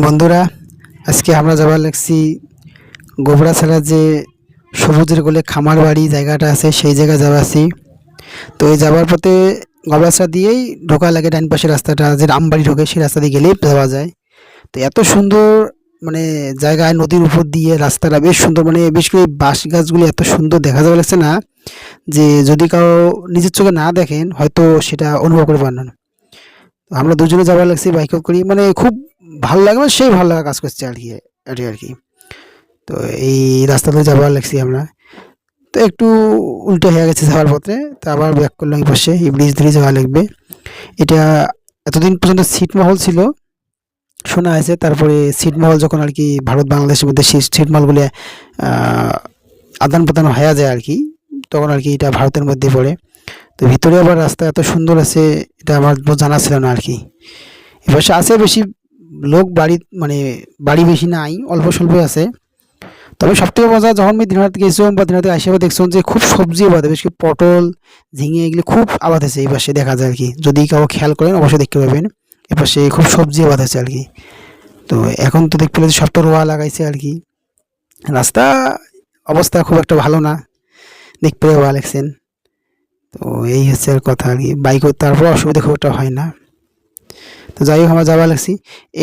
বন্ধুরা, আজকে আমরা যাবার লাগছি গোবরা ছাড়া যে সবুজের কোলে খামার বাড়ি জায়গাটা আছে, সেই জায়গায় যাবাছি তো এই যাবার পথে গোবরাছাড়া দিয়েই ঢোকা লাগে ডান পাশে রাস্তাটা, যে রামবাড়ি ঢোকে সেই রাস্তা দিয়ে গেলেই যাওয়া যায়। তো এত সুন্দর মানে জায়গায় নদীর উপর দিয়ে রাস্তাটা বেশ সুন্দর মানে বেশ করে বাঁশ গাছগুলি এত সুন্দর দেখা যাওয়া লাগছে না, যে যদি কাউ নিজের চোখে না দেখেন, হয়তো সেটা অনুভব করে পারেন আমরা দুজনে যাবার লাগছি, বাইকে করি মানে খুব ভালো লাগবে মানে সেই ভালো লাগা কাজ করছে আর কি এটাই আর কি। তো এই রাস্তা ধরে যাবার লাগছি আমরা। তো একটু উল্টো হয়ে গেছে যাওয়ার পথে, তো আবার ব্যাক করলাম এই পাশে, এই ব্রিজ ধরে যাওয়া লাগবে। এটা এতদিন পর্যন্ত ছিটমহল ছিল, শোনা আছে, তারপরে ছিটমহল যখন আর কি ভারত বাংলাদেশের মধ্যে ছিটমহলগুলি আদান প্রদান হয়ে যায় আর কি, তখন আর কি এটা ভারতের মধ্যে পড়ে। তো ভিতরে আবার রাস্তা এত সুন্দর আছে, এটা আমার জানা ছিল না আর কি। এবার আছে বেশি লোক বাড়ি মানে বাড়ি বেশি নাই, অল্প স্বল্প আছে। তবে সবথেকে মজা যখন আমি দিনহাট গেছিলাম বা দিনহাটে আসে দেখছিলাম যে খুব সবজি আবাদ বেশি পটল, ঝিঙে, এগুলি খুব আবাদ আছে এই পাশে দেখা যায় আর কি। যদি কাউ খেয়াল করেন, অবশ্যই দেখতে পাবেন। এ পাশে খুব সবজি আবাদ আছে আর কি। তো এখন তো দেখতে পেলে সব তো রোয়া লাগাইছে আর কি। রাস্তা অবস্থা খুব একটা ভালো না। দেখতে পেলে ভালো লাগছেন তো এই হচ্ছে আর কথা আর কি। বাইক, তারপর অসুবিধা খুব একটা হয় না। তো যাই হোক আমার যাওয়া লাগছি।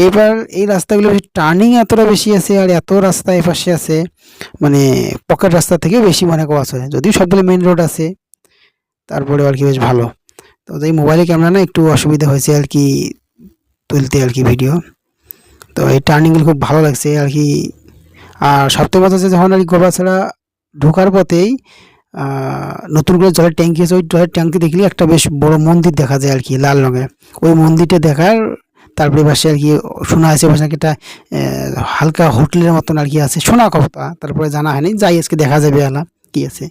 এইবার এই রাস্তাগুলো টার্নিং এতটা বেশি আছে আর এত রাস্তা এপাশে আছে মানে পকেট রাস্তা থেকে বেশি মনে করা আছে যদিও সবগুলো মেন রোড আছে তারপরে আর কি বেশ ভালো। তো এই মোবাইলে ক্যামেরা না, একটু অসুবিধা হয়েছে আর কি তুলতে আর কি ভিডিও তো এই টার্নিংগুলো খুব ভালো লাগছে আর কি। আর সবথেকে কথা হচ্ছে যখন আর কি গোবাছাড়া ঢোকার পথেই নতুন করে জলের ট্যাঙ্কি আছে ওই জলের ট্যাঙ্কি দেখলে একটা বেশ বড় মন্দির দেখা যায় আর কি, লাল রঙের। ওই মন্দিরটা দেখার তারপরে পাশে আর কি শোনা আছে পাশে একটা হালকা হোটেলের মতন আর কি আছে, শোনা কথা, তারপরে জানা হয়নি, যাই আজকে দেখা যাবে আলা, কি আছে।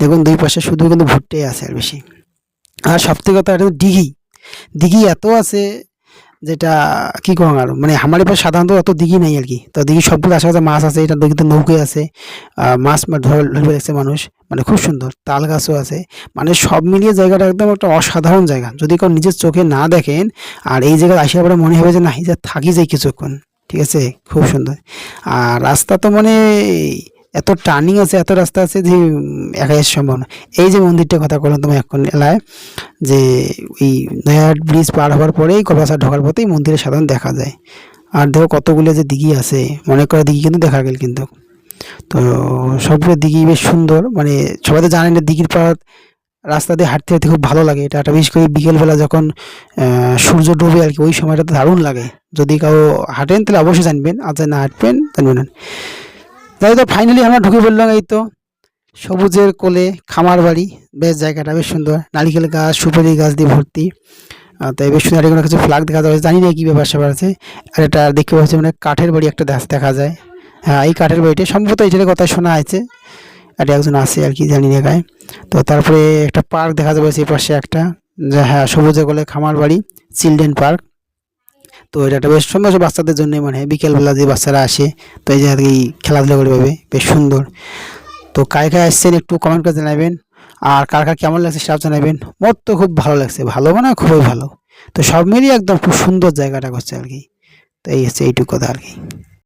দেখুন, দুই পাশে শুধু কিন্তু ভুট্টে আছে আর বেশি। আর সবথেকে কথা এটা দিঘি দিঘি এত আছে যেটা, কি করুন আর মানে আমার এবার সাধারণত অত দিঘি নেই আর কি। তো দিঘি সবগুলো আশেপাশে মাছ আছে এটা দিঘিতে নৌকে আছে। মাছ ধরে ধরে মানুষ। মানে খুব সুন্দর তাল গাছও আছে। মানে সব মিলিয়ে জায়গাটা একদম একটা অসাধারণ জায়গা। যদি কেউ নিজের চোখে না দেখেন, আর এই জায়গায় আসে পরে মনে হবে যে না, এই যে থাকি যাই কিছুক্ষণ। ঠিক আছে? খুব সুন্দর। আর রাস্তা তো মানে এত টার্নিং আছে, এত রাস্তা আছে যে একাই সম্ভব না। এই যে মন্দিরটার কথা বললাম তোমার এখন এলায়, যে ওই নয়াহাট ব্রিজ পার হওয়ার পরেই কলকাতা ঢোকার পথেই মন্দিরের সাধারণ দেখা যায়। আর দেখো কতগুলো যে দিঘি আছে, মনে করা দিঘি কিন্তু দেখা গেল কিন্তু। তো সবগুলো দিঘি বেশ সুন্দর মানে সবাই তো জানেন না দিঘির পাড় রাস্তা দিয়ে হাঁটতে হাঁটতে খুব ভালো লাগে। এটা বিশেষ করে বিকেলবেলা যখন সূর্য ডুবে আর কি, ওই সময়টাতে দারুণ লাগে। যদি কাউ হাঁটেন তাহলে অবশ্যই জানবেন, আর না হাঁটবেন, জানবেন না। যাই তো ফাইনালি আমরা ঢুকে পড়লাম এই তো। সবুজের কোলে খামার বাড়ি। বেশ জায়গাটা বেশ সুন্দর। নারিকেল গাছ, সুপারি গাছ দিয়ে ভর্তি। তাই বেশ সুন্দর এখানে কিছু ফ্লাগ দেখা যাবে জানি না কী ব্যাপার স্যাপার আছে। আর এটা দেখতে পাচ্ছি মানে কাঠের বাড়ি একটা দেখা যায়। হ্যাঁ এই কাঠের বাড়িটা সম্ভবত এটার কথা শোনা আছে। আর একজন আছে আর কি, জানি গায়ে তো তারপরে একটা পার্ক দেখা যাবে সেই পাশে একটা। হ্যাঁ সবুজের কোলে খামার বাড়ি, চিলড্রেন পার্ক। তো এটা একটা বেশ সুন্দর বাচ্চাদের জন্য মানে বিকেলবেলা যে বাচ্চারা আসে, তো এই জায়গা কি খেলাধুলা করে পাবে, বেশ সুন্দর। তো কায় কায় আসছেন একটু কমেন্ট করে জানাবেন, আর কার কার কেমন লাগছে সেটাও জানাবেন। মোট তো খুব ভালো লাগছে, ভালো মানে খুবই ভালো। তো সব মিলিয়ে একদম খুব সুন্দর জায়গাটা করছে আর কি। তো এই হচ্ছে এইটুকু কথা আর কি।